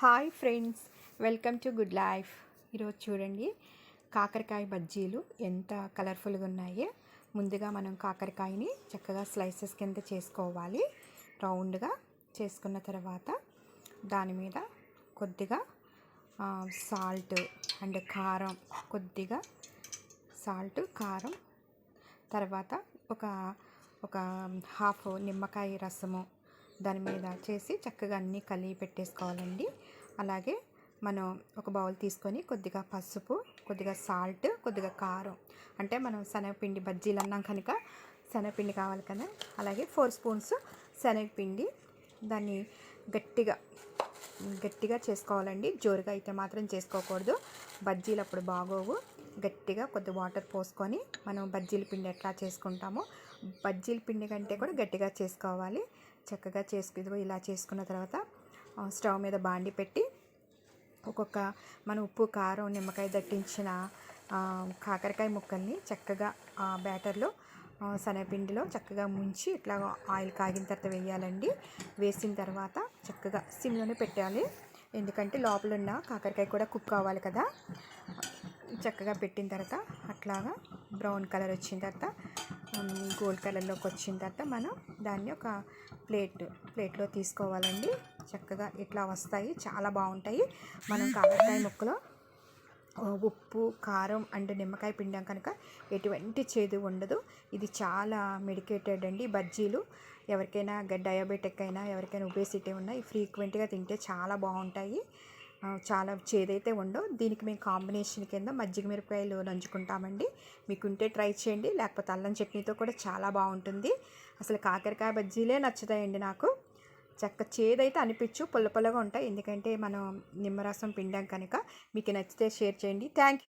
Hi friends welcome to good life. ఈరోజు చూడండి కాకరకాయ బజ్జీలు ఎంత కలర్ఫుల్గా ఉన్నాయో. ముందుగా మనం కాకరకాయని చక్కగా స్లైసెస్ కింద చేసుకోవాలి. రౌండ్గా చేసుకున్న తర్వాత దాని మీద కొద్దిగా సాల్ట్ అండ్ కారం కొద్దిగా సాల్ట్ కారం తర్వాత ఒక ఒక హాఫ్ నిమ్మకాయ రసము దాని మీద చేసి చక్కగా అన్నీ కలిపి పెట్టేసుకోవాలండి. అలాగే మనం ఒక బౌల్ తీసుకొని కొద్దిగా పసుపు కొద్దిగా సాల్ట్ కొద్దిగా కారం. అంటే మనం శనగపిండి బజ్జీలు అన్నాం కనుక శనగపిండి కావాలి కదా. అలాగే ఫోర్ స్పూన్స్ శనగపిండి. దాన్ని గట్టిగా గట్టిగా చేసుకోవాలండి. జోరుగా అయితే మాత్రం చేసుకోకూడదు. బజ్జీలు అప్పుడు బాగోవు. గట్టిగా కొద్ది వాటర్ పోసుకొని మనం బజ్జీల పిండి ఎట్లా చేసుకుంటామో బజ్జీల పిండి కంటే కూడా గట్టిగా చేసుకోవాలి. చక్కగా చేసుకు ఇలా చేసుకున్న తర్వాత స్టవ్ మీద బాండి పెట్టి ఒక్కొక్క మన ఉప్పు కారం నిమ్మకాయ దట్టించిన కాకరకాయ ముక్కల్ని చక్కగా బ్యాటర్లో శనగపిండిలో చక్కగా ముంచి ఇట్లా ఆయిల్ కాగిన తర్వాత వేయాలండి. వేసిన తర్వాత చక్కగా సిమ్లోనే పెట్టాలి. ఎందుకంటే లోపల ఉన్న కాకరకాయ కూడా కుక్ అవ్వాలి కదా. చక్కగా పెట్టిన తర్వాత అట్లాగా బ్రౌన్ కలర్ వచ్చిన తర్వాత గోల్డ్ కలర్లోకి వచ్చిన తర్వాత మనం దాన్ని ఒక ప్లేట్ ప్లేట్లో తీసుకోవాలండి. చక్కగా ఇట్లా వస్తాయి? చాలా బాగుంటాయి. మనం కాకరకాయ ముక్కలో ఉప్పు కారం అండ్ నిమ్మకాయ పిండాం కనుక ఎటువంటి చేదు ఉండదు. ఇది చాలా మెడికేటెడ్ అండి. బజ్జీలు ఎవరికైనా డయాబెటిక్ అయినా ఎవరికైనా ఒబేసిటీ ఉన్నా ఫ్రీక్వెంట్గా తింటే చాలా బాగుంటాయి. చాలా చేదైతే ఉండో దీనికి మేము కాంబినేషన్ కింద మజ్జిగ మిరపకాయలు నంచుకుంటామండి. మీకు ఉంటే ట్రై చేయండి. లేకపోతే అల్లం చట్నీతో కూడా చాలా బాగుంటుంది. అసలు కాకరకాయ బజ్జీలే నచ్చుతాయండి నాకు. చక్క చేదైతే అనిపించు పుల్ల పుల్లగా ఉంటాయి. ఎందుకంటే మనం నిమ్మరసం పిండాం కనుక. మీకు నచ్చితే షేర్ చేయండి. Thank you